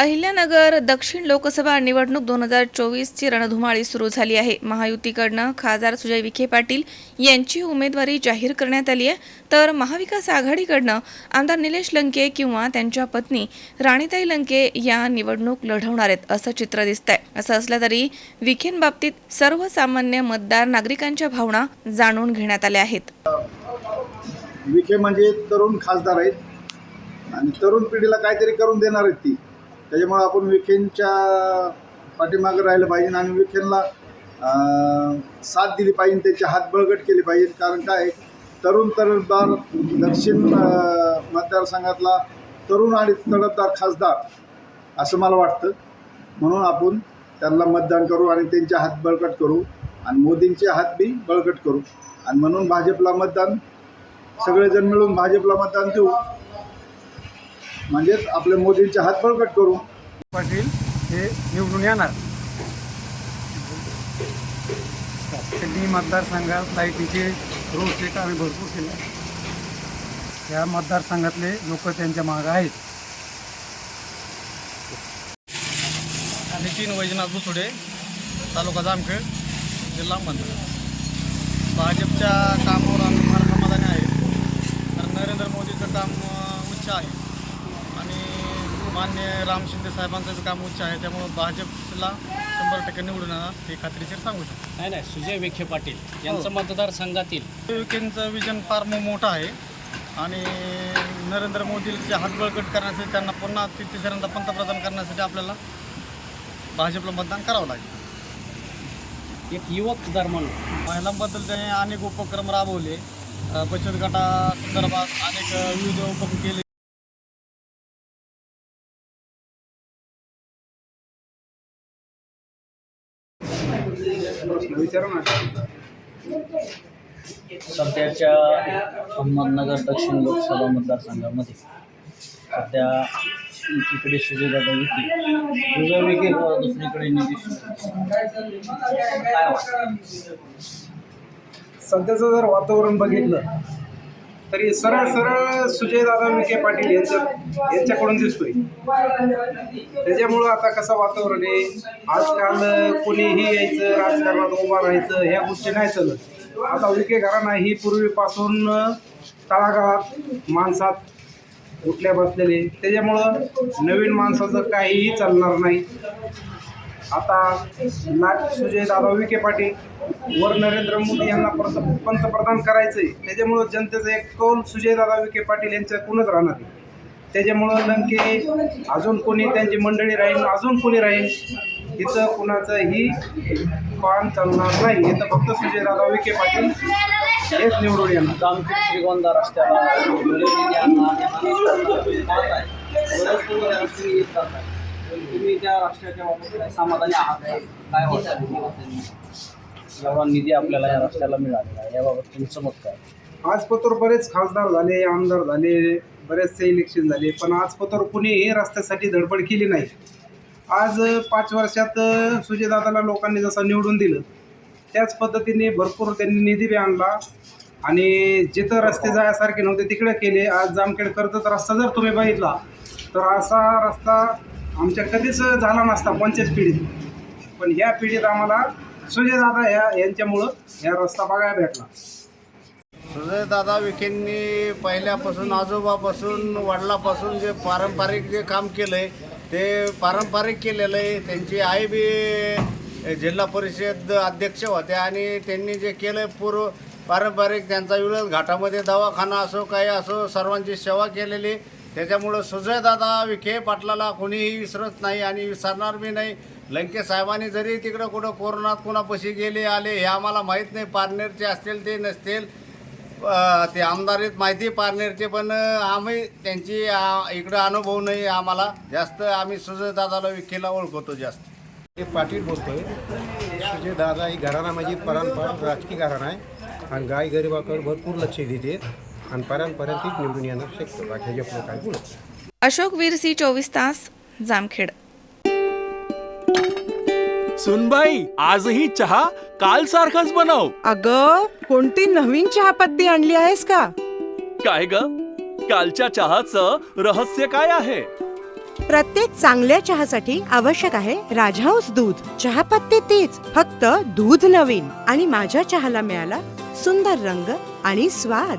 अहिल्यानगर दक्षिण लोकसभा निवडणूक दोन हजार चोवीसची रणधुमाळी सुरू झाली आहे. महायुतीकडनं खासदार सुजय विखे पाटील यांची उमेदवारी जाहीर करण्यात आली आहे. तर महाविकास आघाडीकडनं आमदार निलेश लंके किंवा त्यांच्या पत्नी राणीताई लंके या निवडणूक लढवणार आहेत असं चित्र दिसतंय. असं असलं तरी विखेंबाबतीत सर्वसामान्य मतदार नागरिकांच्या भावना जाणून घेण्यात आल्या आहेत. विखे म्हणजे तरुण खासदार आहेत आणि तरुण पिढीला काहीतरी करून देणार आहेत ती. त्याच्यामुळं आपण विखेंच्या पाठीमागं राहिलं पाहिजे आणि विखेनला साथ दिली पाहिजे त्याचे हात बळकट केले पाहिजे. कारण काय? तरुण तरुणदार दक्षिण मतदारसंघातला तरुण आणि तडफदार खासदार असं मला वाटतं. म्हणून आपण त्यांना मतदान करू आणि त्यांचे हात बळकट करू आणि मोदींचे हात बी बळकट करू. आणि म्हणून भाजपला मतदान सगळेजण मिळून भाजपला मतदान देऊ. म्हणजेच आपले मोदींचे हात बळकट करू पाटील हे निवडून येणार. त्यांनी मतदारसंघात लाईटीचे रोडचे कामे भरपूर केले. त्या मतदारसंघातले लोक त्यांच्या मागं आहेत. नितीन वैजनाथ बुसुडे तालुका जामखेड जिल्हा मंत्री भाजपच्या कामावर आम्ही फार समाधानी आहे. कारण नरेंद्र मोदीचं काम उच्च आहे. मान्य राम शिंदे साहेबांचं काम उच्च आहे त्यामुळं भाजपला शंभर टक्के निवडून येणार हे खात्रीशीर सांगू शकतो. नाही नाही सुजय विखे पाटील यांचं मतदारसंघातील विकेंडचं विजन फार मोठं आहे. आणि नरेंद्र मोदीचे हात बळकट करण्यासाठी त्यांना पुन्हा ति- तिसऱ्यांदा पंतप्रधान करण्यासाठी आपल्याला भाजपला मतदान करावं लागेल. एक युवक म्हणून. महिलांबद्दल त्याने अनेक उपक्रम राबवले. बचत गटासंदर्भात अनेक विविध उपक्रम केले. सध्याच्या अहमदनगर दक्षिण लोकसभा मतदारसंघामध्ये सध्या एकीकडे सुजयदादा विखे सुजय विखे व दुसरीकडे नितीश सध्याचं जर वातावरण बघितलं तरी सरळ सरळ सुजयदादा विखे पाटील यांच्या यांच्याकडून दिसतोय. त्याच्यामुळं आता कसं वातावरण आहे? आजकाल कोणीही यायचं राजकारणात उभा राहायचं ह्या गोष्टी नाही चालत. आता विखे घराणा ही पूर्वीपासून तळागाळात माणसात उठल्या बसलेले. त्याच्यामुळं नवीन माणसाचं काहीही चालणार नाही. आता नाट सुजय दादा विखे पाटील वर नरेंद्र मोदी यांना परत पंतप्रधान करायचंय. त्याच्यामुळं जनतेचा एक कौल सुजय दादा विखे पाटील यांच्याकडूनच राहणार आहे. त्याच्यामुळं नक्की अजून कोणी त्यांची मंडळी राहील अजून कोणी राहील इथं कुणाचंही पान चालणार नाही. इथं फक्त सुजय दादा विखे पाटील हेच निवडून येणार. जामखेड श्रीगोंदा रस्त्याला. तुम्ही त्या रस्त्याच्या बाबतीत काय समाधानी आहात का? काय वाटतं एवढा निधी आपल्याला या रस्त्याला मिळालेला याबाबत तुमचं मत काय आजपत्र बरेच खासदार झाले आमदार झाले बरेचसे इलेक्शन झाले पण आजपत्र कुणीही रस्त्यासाठी धडपड केली नाही. आज पाच वर्षात सुजयदादाला लोकांनी जसं निवडून दिलं त्याच पद्धतीने भरपूर त्यांनी निधी बी आणला. आणि जिथं रस्ते जाण्यासारखे नव्हते तिकडे केले. आज जामखेड कर्जत रस्ता जर तुम्ही बघितला तर असा रस्ता आमच्या कधीच झाला नसता पंचवीस पिढीत. पण ह्या पिढीत आम्हाला सुजयदादा ह्या यांच्यामुळं ह्या रस्ता बघायला भेटला. सुजयदादा विखेंनी पहिल्यापासून आजोबापासून वडिलापासून जे पारंपरिक जे काम केलं आहे ते पारंपरिक केलेलं आहे. त्यांची आई बी जिल्हा परिषद अध्यक्ष होत्या आणि त्यांनी जे केलं पूर्व पारंपरिक त्यांचा विरोध घाटामध्ये दवाखाना असो काही असो सर्वांची सेवा केलेली. त्याच्यामुळं सुजयदादा विखे पाटलाला कोणीही विसरत नाही आणि विसरणार बी नाही. लंके साहेबांनी जरी तिकडं कुठं कोरोनात कुणापाशी गेले आले हे आम्हाला माहीत नाही. पारनेरचे असतील ते नसतील. ते आमदारीत माहिती पारनेरचे पण आम्ही त्यांची इकडं अनुभव नाही आम्हाला. जास्त आम्ही सुजयदादाला विखेला ओळखतो जास्त. हे पाटील बोलतोय. सुजय दादा ही घराणा माझी परंपरा राजकीय घराणा आहे. आणि गाय गरिबाकडे भरपूर लक्ष देते. आणि पर्यंत तीच निवडून येणार काय बोलत. अशोक वीर सी चोवीस तास जामखेड. सुनबाई आजही चहा काल सारखाच बनव. अग कोणती नवीन चहापत्ती आणली आहेस का? काय ग? कालच्या चहाचं रहस्य काय आहे? प्रत्येक चांगल्या चहासाठी आवश्यक आहे राजहंस दूध. चहापत्ती तीच फक्त दूध नवीन. आणि माझ्या चहाला मिळाला सुंदर रंग आणि स्वाद.